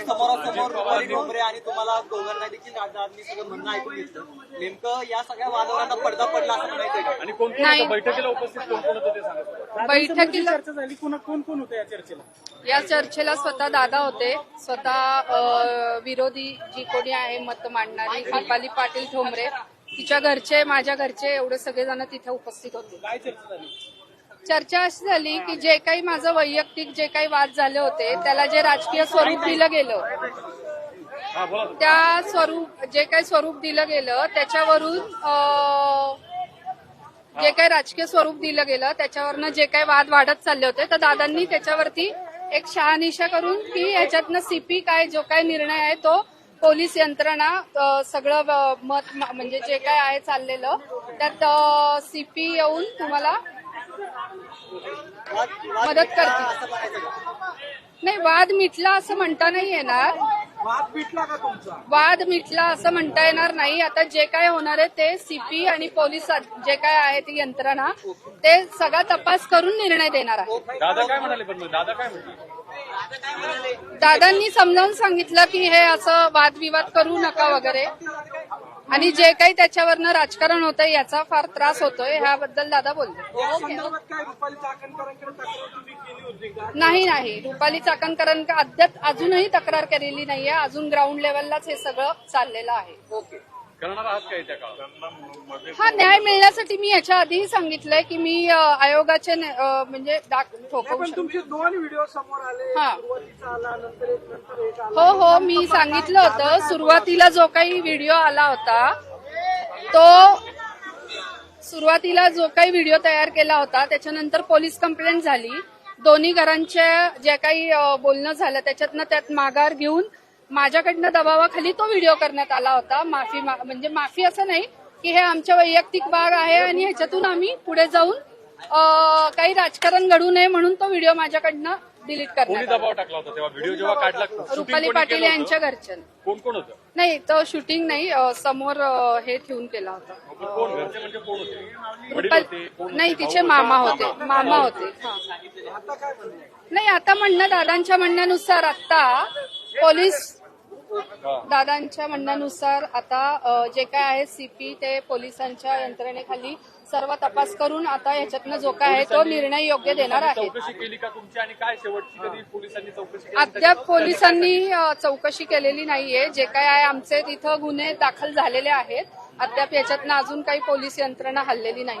समोरासमोर रुपाली डोंगरे आणि तुम्हाला दोघांना देखील सगळं म्हणणं ऐकून घेतलं नेमकं या सगळ्या पडदा पडला असं म्हणायचंय का? आणि कोण कोण नाही. होतं बैठकीला उपस्थित कोण कोण होतं ते सांगा. बैठकीला चर्चा झाली. कोण कोण कोण होतं या चर्चेला? या चर्चेला स्वतः दादा होते. स्वतः अ, विरोधी जी कोणी आहे मत मांडणारी दीपाली पाटील ठोंबरे. तिच्या घरचे माझ्या घरचे एवढे सगळेजण तिथे उपस्थित होते. काय चर्चा झाली? चर्चा अशी झाली की जे काही माझं वैयक्तिक जे काही वाद झाले होते त्याला जे राजकीय स्वरूप दिलं गेलं त्या स्वरूप जे काही स्वरूप दिलं गेलं त्याच्यावरून जे काही राजकीय स्वरूप दिलं गेलं त्याच्यावरनं जे काही वाद वाढत चालले होते तर दादांनी त्याच्यावरती एक शहानिशा करून की याच्यातनं सीपी काय जो काही निर्णय आहे तो पोलीस यंत्रणा सगळं मत म्हणजे जे काय आहे चाललेलं त्यात सीपी येऊन तुम्हाला मदत मिटला करतील. असं म्हणायचं का नाही वाद मिटला असं म्हणता नाही येणार. वाद मिटला का तुमचा? वाद मिटला असं म्हणता येणार नाही. आता जे काय होणार आहे ते सीपी आणि पोलीस जे काय आहे ती यंत्रणा ते सगळा तपास करून निर्णय देणार आहे. दादा काय म्हणाले पण? दादा काय दादांनी समजावून सांगितलं की हे असं वादविवाद करू नका वगैरे. आणि जे काही त्याच्यावरनं राजकारण होतंय याचा फार त्रास होतोय ह्याबद्दल दादा होती का? नाही नाही. रुपाली चाकणकरांका अद्याप अजूनही तक्रार केलेली नाहीये. अजून ग्राउंड लेवललाच हे सगळं चाललेलं आहे. ओके. करणार आहात काय त्या काळात? हा न्याय मिळण्यासाठी मी याच्या आधीही सांगितलंय की मी अ, आयोगाचे ने- अ, म्हणजे दाख- ठोकवू पण शकते. तुमचे दोन व्हिडिओ समोर आले हा. सुरुवातीचा आला नंतर एक नंतर एक आला. हो हो मी सांगितलं होतं. सुरुवातीला जो काही व्हिडिओ आला होता तो सुरुवातीला जो काही व्हिडिओ तयार केला होता त्याच्यानंतर पोलीस कंप्लेंट झाली. दोन्ही घरांच्या जे काही अ, बोलणं झालं त्याच्यातनं त्यात माघार घेऊन माझ्याकडनं दबावाखाली तो व्हिडिओ करण्यात आला होता. माफी मा- म्हणजे माफी असं नाही की हे आमच्या वैयक्तिक बाग आहे आणि ह्याच्यातून आम्ही पुढे जाऊन काही राजकारण घडू नये म्हणून तो व्हिडिओ माझ्याकडनं डिलीट करण्यात shooting रुपाली पाटील? यांच्या घरच्यांनी. कोण कोण होतं? नाही तो शूटिंग नाही समोर हे ठेवून केला होता. म्हणजे नाही? तिचे मामा होते? मामा होते. नाही आता म्हणणं दादांच्या म्हणण्यानुसार आता पोलीस. दादांच्या म्हणण्यानुसार आता जे काय आहे सीपी ते पोलिसांच्या यंत्रणेखाली सर्व तपास करून आता ह्याच्यातनं जो काय आहे तो निर्णय योग्य देणार आहे. चौकशी केली का तुमची आणि काय शेवटची कधी पोलिसांनी चौकशी केली? अद्याप पोलिसांनी अ, चौकशी केलेली नाहीये. जे काय आहे आमचे तिथं गुन्हे दाखल झालेले आहेत. अद्याप याच्यातनं अजून काही पोलीस यंत्रणा हल्लेली नाही